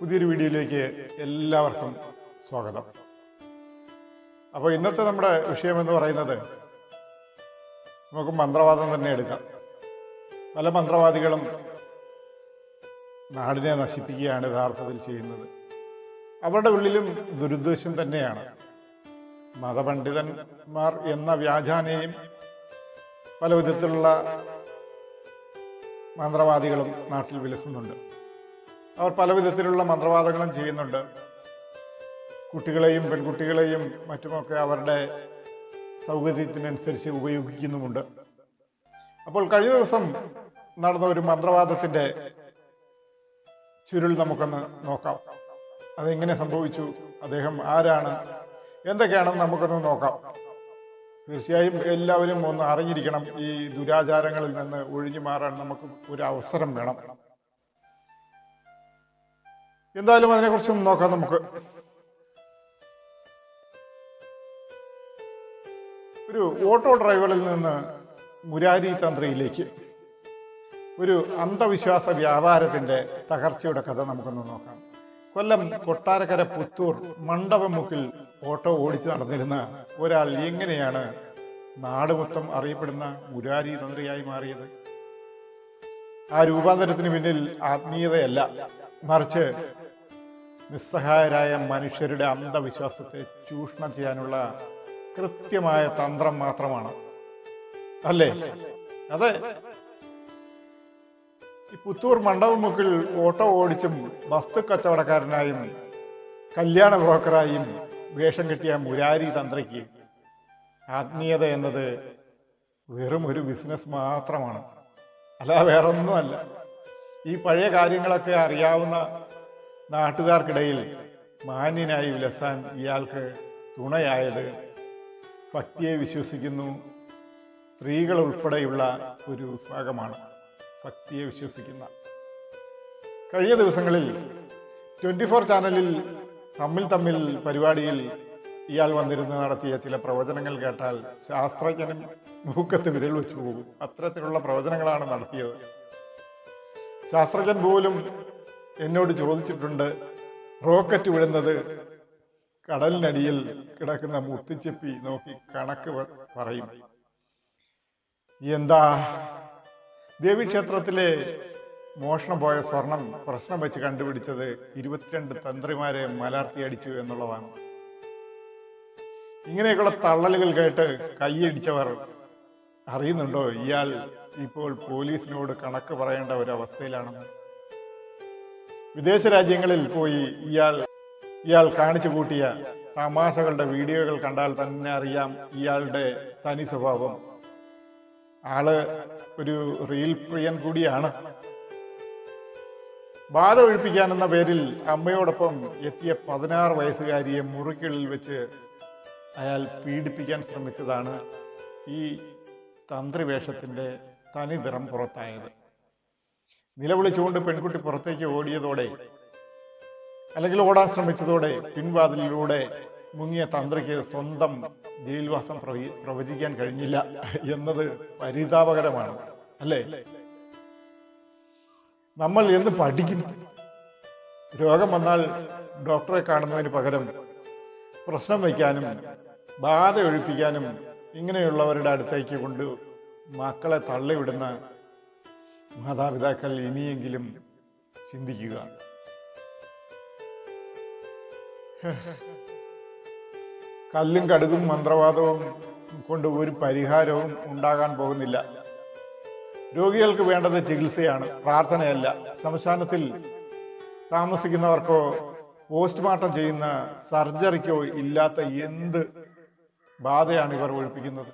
പുതിയൊരു വീഡിയോയിലേക്ക് എല്ലാവർക്കും സ്വാഗതം. അപ്പോൾ ഇന്നത്തെ നമ്മുടെ വിഷയം എന്ന് പറയുന്നത് നമുക്ക് മന്ത്രവാദം തന്നെ എടുക്കാം. പല മന്ത്രവാദികളും നാടിനെ നശിപ്പിക്കുകയാണ് യഥാർത്ഥത്തിൽ ചെയ്യുന്നത്. അവരുടെ ഉള്ളിലും ദുരുദ്ദേശം തന്നെയാണ്. മതപണ്ഡിതന്മാർ എന്ന വ്യാജാനെയും പല വിധത്തിലുള്ള മന്ത്രവാദികളും നാട്ടിൽ വിലസുന്നുണ്ട്. അവർ പല വിധത്തിലുള്ള മന്ത്രവാദങ്ങളും ചെയ്യുന്നുണ്ട്. കുട്ടികളെയും പെൺകുട്ടികളെയും മറ്റുമൊക്കെ അവരുടെ സൗകര്യത്തിനനുസരിച്ച് ഉപയോഗിക്കുന്നുമുണ്ട്. അപ്പോൾ കഴിഞ്ഞ ദിവസം നടന്ന ഒരു മന്ത്രവാദത്തിന്റെ ചുരുൾ നമുക്കൊന്ന് നോക്കാം. അതെങ്ങനെ സംഭവിച്ചു? അദ്ദേഹം ആരാണ്? എന്തൊക്കെയാണെന്ന് നമുക്കൊന്ന് നോക്കാം. തീർച്ചയായും എല്ലാവരും ഒന്ന് അറിഞ്ഞിരിക്കണം. ഈ ദുരാചാരങ്ങളിൽ നിന്ന് ഒഴിഞ്ഞു മാറാൻ നമുക്ക് ഒരു അവസരം വേണം. എന്തായാലും അതിനെക്കുറിച്ചൊന്ന് നോക്കാം നമുക്ക്. ഒരു ഓട്ടോ ഡ്രൈവറിൽ നിന്ന് മുരാരി തന്ത്രിയിലേക്ക് ഒരു അന്ധവിശ്വാസ വ്യാപാരത്തിന്റെ തകർച്ചയുടെ കഥ നമുക്കൊന്ന് നോക്കാം. കൊല്ലം കൊട്ടാരക്കര പുത്തൂർ മണ്ഡപമുക്കിൽ ഓട്ടോ ഓടിച്ചു നടന്നിരുന്ന ഒരാൾ എങ്ങനെയാണ് നാട് മൊത്തം അറിയപ്പെടുന്ന മുരാരി തന്ത്രിയായി മാറിയത്? ആ രൂപാന്തരത്തിന് പിന്നിൽ ആത്മീയതയല്ല. മറിച്ച് നിസ്സഹായരായ മനുഷ്യരുടെ അന്ധവിശ്വാസത്തെ ചൂഷണം ചെയ്യാനുള്ള കൃത്യമായ തന്ത്രം മാത്രമാണ്. അല്ലേ? അതെ. ഈ പുത്തൂർ മണ്ഡപമുക്കിൽ ഓട്ടോ ഓടിച്ചും വസ്തു കച്ചവടക്കാരനായും കല്യാണ ബ്രോക്കറായും വേഷം കെട്ടിയ മുരാരി തന്ത്രിക്ക് ആത്മീയത എന്നത് വെറും ഒരു ബിസിനസ് മാത്രമാണ്. അല്ല വേറൊന്നുമല്ല. ഈ പഴയ കാര്യങ്ങളൊക്കെ അറിയാവുന്ന നാട്ടുകാർക്കിടയിൽ മാന്യനായി വിലസാൻ ഇയാൾക്ക് തുണയായത് ഭക്തിയെ വിശ്വസിക്കുന്നു. സ്ത്രീകൾ ഉൾപ്പെടെയുള്ള ഒരു വിഭാഗമാണ് ഭക്തിയെ വിശ്വസിക്കുന്ന. കഴിഞ്ഞ ദിവസങ്ങളിൽ ട്വന്റി ഫോർ ചാനലിൽ തമ്മിൽ തമ്മിൽ പരിപാടിയിൽ ഇയാൾ വന്നിരുന്ന് നടത്തിയ ചില പ്രവചനങ്ങൾ കേട്ടാൽ ശാസ്ത്രജ്ഞനും മൂക്കത്ത് വിരൽ വെച്ചു പോകും. അത്തരത്തിലുള്ള പ്രവചനങ്ങളാണ് നടത്തിയത്. ശാസ്ത്രജ്ഞൻ പോലും എന്നോട് ചോദിച്ചിട്ടുണ്ട് റോക്കറ്റ് വിടുന്നത് കടലിനടിയിൽ കിടക്കുന്ന മുത്തിച്ചെപ്പി നോക്കി കണക്ക് പറയും. എന്താ? ദേവീക്ഷേത്രത്തിലെ മോഷണം പോയ സ്വർണം പ്രശ്നം വെച്ച് കണ്ടുപിടിച്ചത് ഇരുപത്തിരണ്ട് തന്ത്രിമാരെ മലർത്തി അടിച്ചു എന്നുള്ളതാണ്. ഇങ്ങനെയൊക്കെയുള്ള തള്ളലുകൾ കേട്ട് കൈയടിച്ചവർ അറിയുന്നുണ്ടോ? ഇയാൾ ഇപ്പോൾ പോലീസിനോട് കണക്ക് പറയേണ്ട ഒരു അവസ്ഥയിലാണെന്ന് വിദേശ രാജ്യങ്ങളിൽ പോയി ഇയാൾ ഇയാൾ കാണിച്ചു കൂട്ടിയ തമാശകളുടെ വീഡിയോകൾ കണ്ടാൽ തന്നെ അറിയാം ഇയാളുടെ തനി സ്വഭാവം. ആൾ ഒരു റീൽ പ്രിയൻ കൂടിയാണ്. ബാധ ഒഴിപ്പിക്കാനെന്ന പേരിൽ അമ്മയോടൊപ്പം എത്തിയ പതിനാറ് വയസ്സുകാരിയെ മുറിക്കുള്ളിൽ വെച്ച് അയാൾ പീഡിപ്പിക്കാൻ ശ്രമിച്ചതാണ് ഈ തന്ത്രിവേഷത്തിന്റെ തനിനിറം പുറത്തായത്. നിലവിളിച്ചുകൊണ്ട് പെൺകുട്ടി പുറത്തേക്ക് ഓടിയതോടെ അല്ലെങ്കിൽ ഓടാൻ ശ്രമിച്ചതോടെ പിൻവാതിലിലൂടെ മുങ്ങിയ തന്ത്രിക്ക് സ്വന്തം ജയിൽവാസം പ്രവി- പ്രവചിക്കാൻ കഴിഞ്ഞില്ല എന്നത് പരിതാപകരമാണ് അല്ലേ? നമ്മൾ എന്ന് പഠിക്കും? രോഗം വന്നാൽ ഡോക്ടറെ കാണുന്നതിന് പകരം പ്രശ്നം വയ്ക്കാനും ബാധ ഒഴിപ്പിക്കാനും ഇങ്ങനെയുള്ളവരുടെ അടുത്തേക്ക് കൊണ്ട് മക്കളെ തള്ളിവിടുന്ന മാതാപിതാക്കൾ ഇനിയെങ്കിലും ചിന്തിക്കുക കല്ലും കടുകും മന്ത്രവാദവും കൊണ്ട് ഒരു പരിഹാരവും ഉണ്ടാകാൻ പോകുന്നില്ല. രോഗികൾക്ക് വേണ്ടത് ചികിത്സയാണ് പ്രാർത്ഥനയല്ല. ശ്മശാനത്തിൽ താമസിക്കുന്നവർക്കോ പോസ്റ്റ്മോർട്ടം ചെയ്യുന്ന സർജറിക്കോ ഇല്ലാത്ത എന്ത് ബാധയാണ് ഇവർ ഒഴിപ്പിക്കുന്നത്.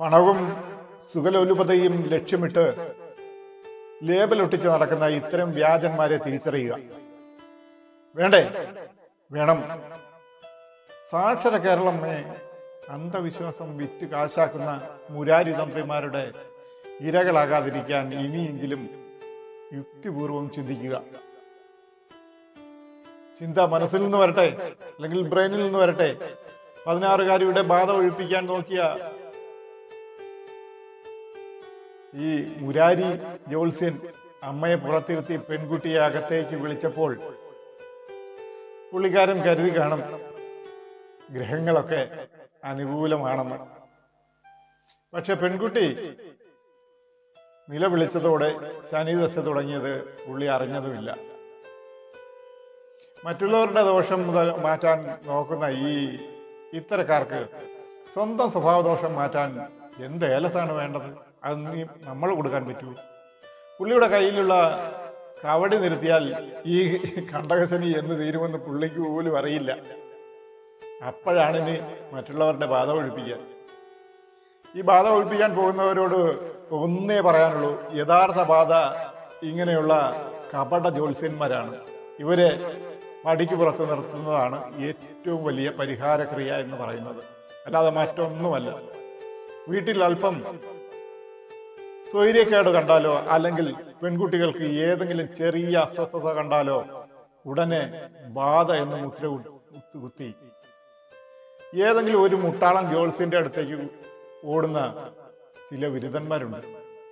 പണവും സുഖലോലുപതയും ലക്ഷ്യമിട്ട് ലേബലൊട്ടിച്ച് നടക്കുന്ന ഇത്തരം വ്യാജന്മാരെ തിരിച്ചറിയുക. വേണ്ടേ? വേണം. സാക്ഷര കേരളമേ അന്ധവിശ്വാസം വിറ്റ് കാശാക്കുന്ന മുരാരി തന്ത്രിമാരുടെ ഇരകളാകാതിരിക്കാൻ ഇനിയെങ്കിലും യുക്തിപൂർവം ചിന്തിക്കുക. ചിന്ത മനസ്സിൽ നിന്ന് വരട്ടെ അല്ലെങ്കിൽ ബ്രെയിനിൽ നിന്ന് വരട്ടെ. പതിനാറുകാരിയുടെ ബാധ ഒഴിപ്പിക്കാൻ നോക്കിയ ഈ മുരാരി ജോത്സ്യൻ അമ്മയെ പുറത്തിരുത്തി പെൺകുട്ടിയെ അകത്തേക്ക് വിളിച്ചപ്പോൾ പുള്ളിക്കാരൻ കരുതി കാണും ഗ്രഹങ്ങളൊക്കെ അനുകൂലമാണെന്ന്. പക്ഷെ പെൺകുട്ടി നിലവിളിച്ചതോടെ ശനിദശ തുടങ്ങിയത് പുള്ളി അറിഞ്ഞതുമില്ല. മറ്റുള്ളവരുടെ ദോഷം മുതൽ മാറ്റാൻ നോക്കുന്ന ഈ ഇത്തരക്കാർക്ക് സ്വന്തം സ്വഭാവദോഷം മാറ്റാൻ എന്ത് ഏലസാണ് വേണ്ടത്? അത് നീ നമ്മൾ കൊടുക്കാൻ പറ്റൂ. പുള്ളിയുടെ കയ്യിലുള്ള കവടി നിർത്തിയാൽ ഈ കണ്ടകശനി എന്ന് തീരുമെന്ന് പുള്ളിക്ക് പോലും അറിയില്ല. അപ്പോഴാണ് ഇനി മറ്റുള്ളവരുടെ ബാധ ഒഴിപ്പിക്കാൻ ഈ ബാധ ഒഴിപ്പിക്കാൻ പോകുന്നവരോട് ഒന്നേ പറയാനുള്ളൂ. യഥാർത്ഥ ബാധ ഇങ്ങനെയുള്ള കപട ജ്യോത്സ്യന്മാരാണ്. ഇവരെ പടിക്ക് പുറത്ത് നിർത്തുന്നതാണ് ഏറ്റവും വലിയ പരിഹാരക്രിയ എന്ന് പറയുന്നത്. അല്ലാതെ മറ്റൊന്നുമല്ല. വീട്ടിൽ അല്പം സ്വൈര്യക്കേട് കണ്ടാലോ അല്ലെങ്കിൽ പെൺകുട്ടികൾക്ക് ഏതെങ്കിലും ചെറിയ അസ്വസ്ഥത കണ്ടാലോ ഉടനെ ബാധ എന്ന് മുദ്ര കുത്തി ഏതെങ്കിലും ഒരു മുട്ടാളം ഗേൾസിന്റെ അടുത്തേക്ക് ഓടുന്ന ചില ബിരുദന്മാരുണ്ട്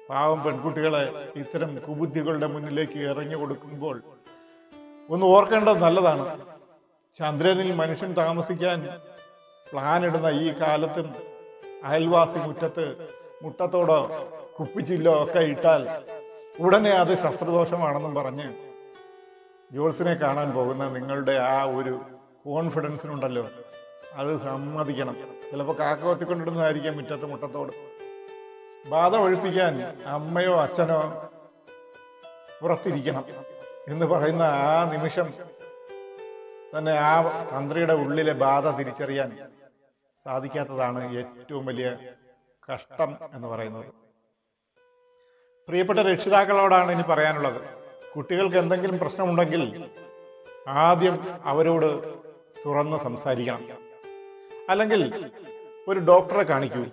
പാവം പെൺകുട്ടികളെ ഇത്തരം കുബുദ്ധികളുടെ മുന്നിലേക്ക് എറിഞ്ഞു കൊടുക്കുമ്പോൾ ഒന്ന് ഓർക്കേണ്ടത് നല്ലതാണ്. ചന്ദ്രനിൽ മനുഷ്യൻ താമസിക്കാൻ പ്ലാൻ ഇടുന്ന ഈ കാലത്തും അയൽവാസി മുറ്റത്ത് മുട്ടത്തോടോ കുപ്പിച്ചില്ലോ ഒക്കെ ഇട്ടാൽ ഉടനെ അത് ശത്രുദോഷമാണെന്നും പറഞ്ഞ് ജോൾസിനെ കാണാൻ പോകുന്ന നിങ്ങളുടെ ആ ഒരു കോൺഫിഡൻസിനുണ്ടല്ലോ അത് സമ്മതിക്കണം. ചിലപ്പോൾ കാക്ക കൊത്തിക്കൊണ്ടിടുന്നതായിരിക്കാം മുറ്റത്ത് മുട്ടത്തോട്. ബാധ ഒഴിപ്പിക്കാൻ അമ്മയോ അച്ഛനോ പുറത്തിരിക്കണം. എന്ന് പറയുന്ന ആ നിമിഷം തന്നെ ആ തന്ത്രിയുടെ ഉള്ളിലെ ബാധ തിരിച്ചറിയാൻ സാധിക്കാത്തതാണ് ഏറ്റവും വലിയ കഷ്ടം എന്ന് പറയുന്നത്. പ്രിയപ്പെട്ട രക്ഷിതാക്കളോടാണ് ഇനി പറയാനുള്ളത്. കുട്ടികൾക്ക് എന്തെങ്കിലും പ്രശ്നമുണ്ടെങ്കിൽ ആദ്യം അവരോട് തുറന്ന് സംസാരിക്കണം. അല്ലെങ്കിൽ ഒരു ഡോക്ടറെ കാണിക്കൂ.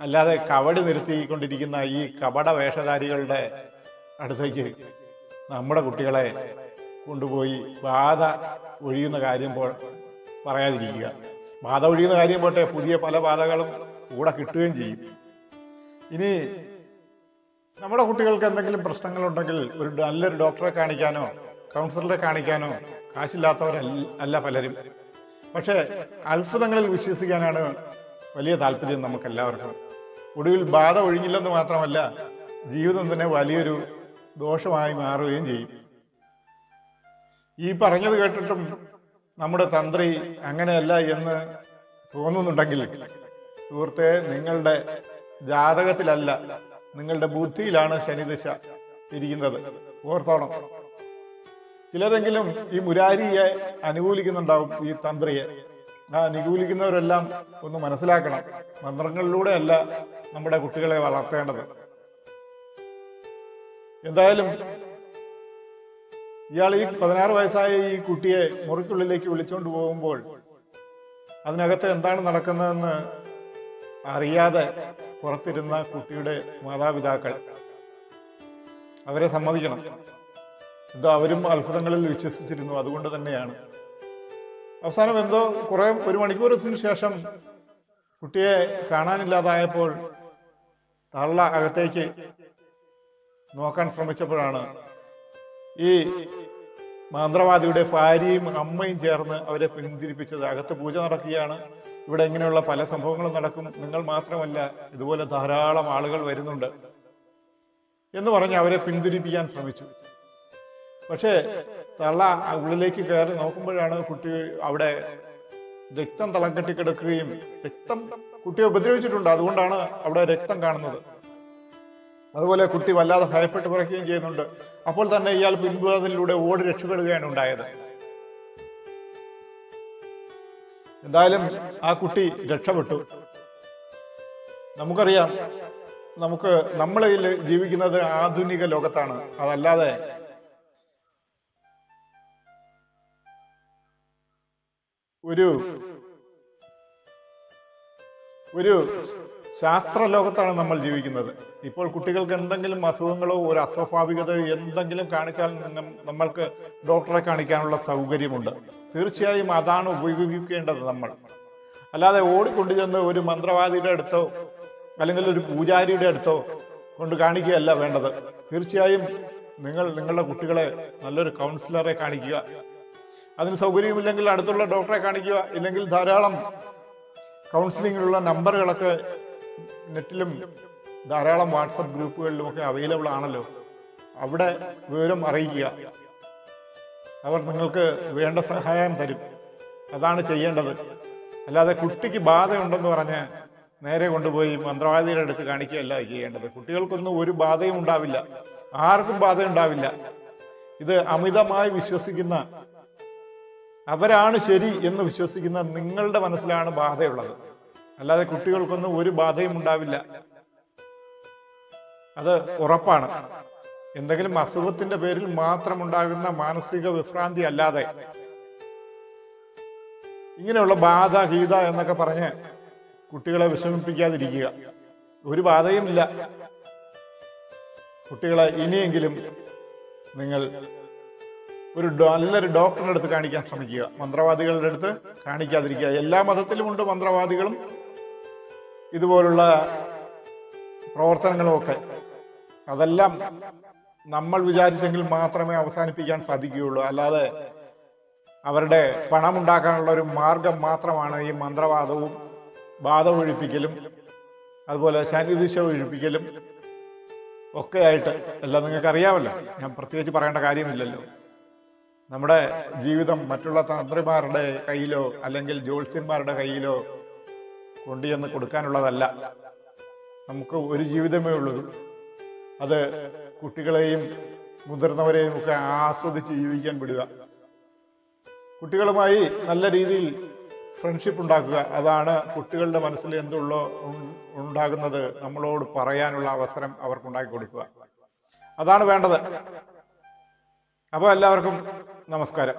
അല്ലാതെ കവടി നിർത്തിക്കൊണ്ടിരിക്കുന്ന ഈ കപട വേഷധാരികളുടെ അടുത്തേക്ക് നമ്മുടെ കുട്ടികളെ കൊണ്ടുപോയി ബാധ ഒഴിയുന്ന കാര്യം പോ പറയാതിരിക്കുക. ബാധ ഒഴിയുന്ന കാര്യം പോട്ടെ പുതിയ പല ബാധകളും കൂടെ കിട്ടുകയും ചെയ്യും. ഇനി നമ്മുടെ കുട്ടികൾക്ക് എന്തെങ്കിലും പ്രശ്നങ്ങളുണ്ടെങ്കിൽ ഒരു നല്ലൊരു ഡോക്ടറെ കാണിക്കാനോ കൗൺസിലറെ കാണിക്കാനോ കാശില്ലാത്തവരല്ല പലരും. പക്ഷേ അത്ഭുതങ്ങളിൽ വിശ്വസിക്കാനാണ് വലിയ താല്പര്യം നമുക്കെല്ലാവർക്കും. ഒടുവിൽ ബാധ ഒഴിഞ്ഞില്ലെന്ന് മാത്രമല്ല ജീവിതം തന്നെ വലിയൊരു ദോഷമായി മാറുകയും ചെയ്യും. ഈ പറഞ്ഞത് കേട്ടിട്ടും നമ്മുടെ തന്ത്രി അങ്ങനെയല്ല എന്ന് തോന്നുന്നുണ്ടെങ്കിൽ സുഹൃത്തെ നിങ്ങളുടെ ജാതകത്തിലല്ല നിങ്ങളുടെ ബുദ്ധിയിലാണ് ശനിദിശ ഇരിക്കുന്നത് ഓർത്തോണം. ചിലരെങ്കിലും ഈ മുരാരിയെ അനുകൂലിക്കുന്നുണ്ടാവും ഈ തന്ത്രിയെ. ആ അനുകൂലിക്കുന്നവരെല്ലാം ഒന്ന് മനസ്സിലാക്കണം. മന്ത്രങ്ങളിലൂടെയല്ല നമ്മുടെ കുട്ടികളെ വളർത്തേണ്ടത്. എന്തായാലും ഇയാൾ ഈ പതിനാറ് വയസ്സായ ഈ കുട്ടിയെ മുറിക്കുള്ളിലേക്ക് വിളിച്ചുകൊണ്ട് പോകുമ്പോൾ അതിനകത്ത് എന്താണ് നടക്കുന്നതെന്ന് അറിയാതെ പുറത്തിരുന്ന കുട്ടിയുടെ മാതാപിതാക്കൾ അവരെ സമ്മതിക്കണം. എന്തോ അവരും അത്ഭുതങ്ങളിൽ വിശ്വസിച്ചിരുന്നു അതുകൊണ്ട് തന്നെയാണ്. അവസാനം എന്തോ കുറെ ഒരു മണിക്കൂറത്തിന് ശേഷം കുട്ടിയെ കാണാനില്ലാതായപ്പോൾ തള്ള അകത്തേക്ക് നോക്കാൻ ശ്രമിച്ചപ്പോഴാണ് ഈ മാന്ത്രവാദിയുടെ ഭാര്യയും അമ്മയും ചേർന്ന് അവരെ പിന്തിരിപ്പിച്ചത്. അകത്ത് പൂജ നടക്കുകയാണ്. ഇവിടെ ഇങ്ങനെയുള്ള പല സംഭവങ്ങളും നടക്കും. നിങ്ങൾ മാത്രമല്ല ഇതുപോലെ ധാരാളം ആളുകൾ വരുന്നുണ്ട് എന്ന് പറഞ്ഞ് അവരെ പിന്തിരിപ്പിക്കാൻ ശ്രമിച്ചു. പക്ഷേ തള്ള ഉള്ളിലേക്ക് കയറി നോക്കുമ്പോഴാണ് കുട്ടി അവിടെ രക്തം തളം കെട്ടി കിടക്കുകയും രക്തം കുട്ടിയെ ഉപദ്രവിച്ചിട്ടുണ്ട്. അതുകൊണ്ടാണ് അവിടെ രക്തം കാണുന്നത്. അതുപോലെ കുട്ടി വല്ലാതെ ഭയപ്പെട്ട് പിറക്കുകയും ചെയ്യുന്നുണ്ട്. അപ്പോൾ തന്നെ ഇയാൾ പിൻവാതിലൂടെ ഓടി രക്ഷപ്പെടുകയാണ് ഉണ്ടായത്. എന്തായാലും ആ കുട്ടി രക്ഷപ്പെട്ടു. നമുക്കറിയാം നമുക്ക് നമ്മളിൽ ജീവിക്കുന്നത് ആധുനിക ലോകത്താണ്. അതല്ലാതെ ഒരു ഒരു ശാസ്ത്ര ലോകത്താണ് നമ്മൾ ജീവിക്കുന്നത്. ഇപ്പോൾ കുട്ടികൾക്ക് എന്തെങ്കിലും അസുഖങ്ങളോ ഒരു അസ്വാഭാവികതയോ എന്തെങ്കിലും കാണിച്ചാൽ നമ്മൾക്ക് ഡോക്ടറെ കാണിക്കാനുള്ള സൗകര്യമുണ്ട്. തീർച്ചയായും അതാണ് ഉപയോഗിക്കേണ്ടത് നമ്മൾ. അല്ലാതെ ഓടിക്കൊണ്ടു ചെന്ന് ഒരു മന്ത്രവാദിയുടെ അടുത്തോ അല്ലെങ്കിൽ ഒരു പൂജാരിയുടെ അടുത്തോ കൊണ്ട് കാണിക്കുകയല്ല വേണ്ടത്. തീർച്ചയായും നിങ്ങൾ നിങ്ങളുടെ കുട്ടികളെ നല്ലൊരു കൗൺസിലറെ കാണിക്കുക. അതിന് സൗകര്യമില്ലെങ്കിൽ അടുത്തുള്ള ഡോക്ടറെ കാണിക്കുക. ഇല്ലെങ്കിൽ ധാരാളം കൗൺസിലിങ്ങിനുള്ള നമ്പറുകളൊക്കെ നെറ്റിലും ധാരാളം വാട്സപ്പ് ഗ്രൂപ്പുകളിലും ഒക്കെ അവൈലബിൾ ആണല്ലോ. അവിടെ വിവരം അറിയിക്കുക. അവർ നിങ്ങൾക്ക് വേണ്ട സഹായം തരും. അതാണ് ചെയ്യേണ്ടത്. അല്ലാതെ കുട്ടിക്ക് ബാധയുണ്ടെന്ന് പറഞ്ഞ് നേരെ കൊണ്ടുപോയി മന്ത്രവാദിയുടെ അടുത്ത് കാണിക്കുകയല്ല ചെയ്യേണ്ടത്. കുട്ടികൾക്കൊന്നും ഒരു ബാധയും ഉണ്ടാവില്ല. ആർക്കും ബാധ ഉണ്ടാവില്ല. ഇത് അമിതമായി വിശ്വസിക്കുന്ന അവരാണ് ശരി എന്ന് വിശ്വസിക്കുന്ന നിങ്ങളുടെ മനസ്സിലാണ് ബാധയുള്ളത്. അല്ലാതെ കുട്ടികൾക്കൊന്നും ഒരു ബാധയും ഉണ്ടാവില്ല. അത് ഉറപ്പാണ്. എന്തെങ്കിലും അസുഖത്തിന്റെ പേരിൽ മാത്രം ഉണ്ടാകുന്ന മാനസിക വിഭ്രാന്തി അല്ലാതെ. ഇങ്ങനെയുള്ള ബാധ ഗീത എന്നൊക്കെ പറഞ്ഞ് കുട്ടികളെ വിഷമിപ്പിക്കാതിരിക്കുക. ഒരു ബാധയും ഇല്ല. കുട്ടികളെ ഇനിയെങ്കിലും നിങ്ങൾ ഒരു നല്ലൊരു ഡോക്ടറിന്റെ അടുത്ത് കാണിക്കാൻ ശ്രമിക്കുക. മന്ത്രവാദികളുടെ അടുത്ത് കാണിക്കാതിരിക്കുക. എല്ലാ മതത്തിലും ഉണ്ട് മന്ത്രവാദികളും. ഇതുപോലുള്ള പ്രവർത്തനങ്ങളുമൊക്കെ അതെല്ലാം നമ്മൾ വിചാരിച്ചെങ്കിൽ മാത്രമേ അവസാനിപ്പിക്കാൻ സാധിക്കുകയുള്ളൂ. അല്ലാതെ അവരുടെ പണമുണ്ടാക്കാനുള്ള ഒരു മാർഗം മാത്രമാണ് ഈ മന്ത്രവാദവും ബാധ ഒഴിപ്പിക്കലും അതുപോലെ ശനിദിശ ഒഴിപ്പിക്കലും ഒക്കെ ആയിട്ട്. എല്ലാം നിങ്ങൾക്ക് അറിയാമല്ലോ ഞാൻ പ്രത്യേകിച്ച് പറയേണ്ട കാര്യമില്ലല്ലോ. നമ്മുടെ ജീവിതം മറ്റുള്ള തന്ത്രിമാരുടെ കയ്യിലോ അല്ലെങ്കിൽ ജ്യോത്സ്യന്മാരുടെ കയ്യിലോ കൊണ്ടുചെന്ന് കൊടുക്കാനുള്ളതല്ല. നമുക്ക് ഒരു ജീവിതമേ ഉള്ളൂ. അത് കുട്ടികളെയും മുതിർന്നവരെയും ഒക്കെ ആസ്വദിച്ച് ജീവിക്കാൻ വിടുക. കുട്ടികളുമായി നല്ല രീതിയിൽ ഫ്രണ്ട്ഷിപ്പ് ഉണ്ടാക്കുക. അതാണ് കുട്ടികളുടെ മനസ്സിൽ എന്തുള്ളോ ഉണ്ടാകുന്നത് നമ്മളോട് പറയാനുള്ള അവസരം അവർക്കുണ്ടാക്കി കൊടുക്കുക. അതാണ് വേണ്ടത്. അപ്പോൾ എല്ലാവർക്കും നമസ്കാരം.